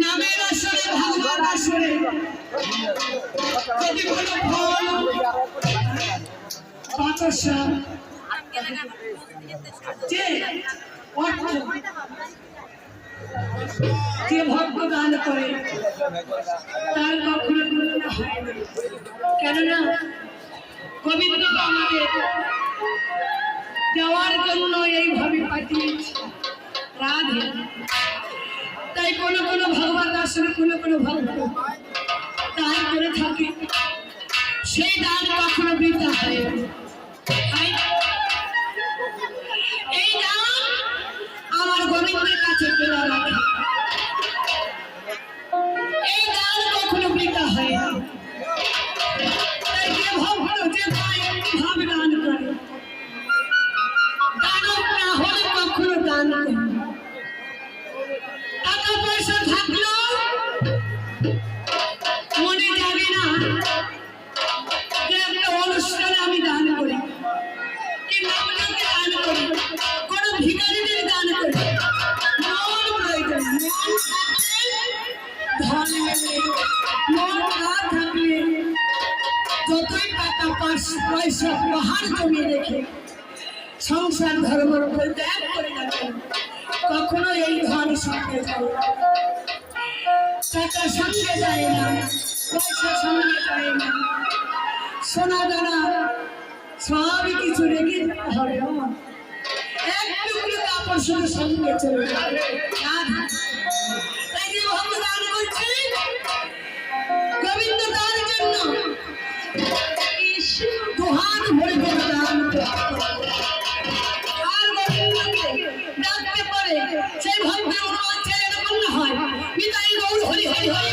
নামের আসরে ভগবান আসরে যদি কোনো ফল বাতাসা যে ভক্ত দান করে তার কখনো তুলনা হয় না কেননা গোবিন্দ আমাদের দেওয়ার জন্য এইভাবে পাঠিয়েছে রাধে তাই কোনো কোনো ভগবান আসলে কোনো কোনো ভক্ত পয়সা পাহাড় জমিয়ে রেখে সংসার উপর ত্যাগ করে রাখেন কখনো এই ধন সঙ্গে না। টাকা সঙ্গে যায় না, পয়সা সঙ্গে যায় না সোনা দানা সবই কিছু রেখে হবে। এক টুকরো কাপড় শুধু সঙ্গে চলে যাবে আর গোবিন্দকে ডাকতে পারে, সেই ভক্তের অনুমান ছেড়ে এরকম হয়। বিদায় গৌর হরি হরি হরি।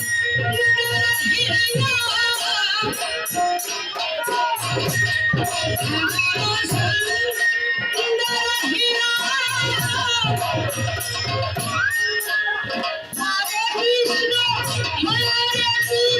Thank you. আগে যদি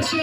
Thank you.